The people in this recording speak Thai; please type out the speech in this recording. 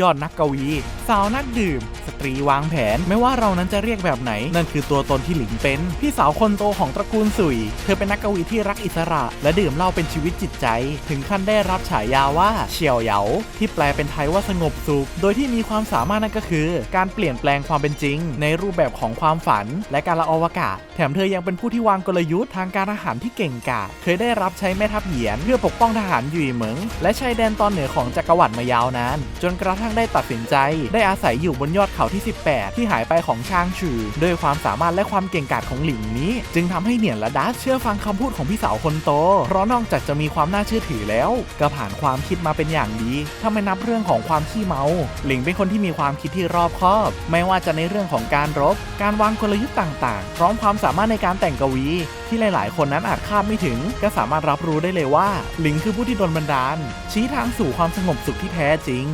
ยอดนักกวี สาวนักดื่ม สตรีวางแผน ไม่ว่าเรานั้นจะเรียกแบบไหน นั่นคือตัวตนที่หลิงเป็น พี่สาวคนโตของตระกูลสุย เธอเป็นนักกวีที่รักอิสระ และดื่มเหล้าเป็นชีวิตจิตใจ ถึงขั้นได้รับฉายาว่าเฉียวเหยา ที่แปลเป็นไทยว่าสงบสุข โดยที่มีความสามารถนั่นก็คือ การเปลี่ยนแปลงความเป็นจริง ในรูปแบบของความฝัน และการละอวกาศ แถมเธอยังเป็นผู้ที่วางกลยุทธ์ทางการอาหารที่เก่งกาจเคยได้รับใช้แม่ทัพเหยียน เพื่อปกป้องทหารหยุยเหมิง และชายแดนตอนเหนือของจักรวรรดิมายาวนาน จนกระทั่งได้ตัดสินใจ ได้อาศัยอยู่บนยอดเขาที่ 18 ที่หายไปของชางฉือด้วยความสามารถและความเก่งกาจของหลิงนี้ จึงทำให้เหนียนและดัสเชื่อฟังคำพูดของพี่สาวคนโต เพราะนอกจากจะมีความน่าเชื่อถือแล้ว ก็ผ่านความคิดมาเป็นอย่างดี ถ้าไม่นับเรื่องของความขี้เมา หลิงเป็นคนที่มีความคิดที่รอบคอบ ไม่ว่าจะในเรื่องของการรบ การวางกลยุทธ์ต่างๆ พร้อมความสามารถในการแต่งกวี ที่หลายๆ คนนั้นอาจคาดไม่ถึง ก็สามารถรับรู้ได้เลยว่า หลิงคือผู้ที่โดนบันดาล ชี้ทางสู่ความสงบสุขที่แท้จริง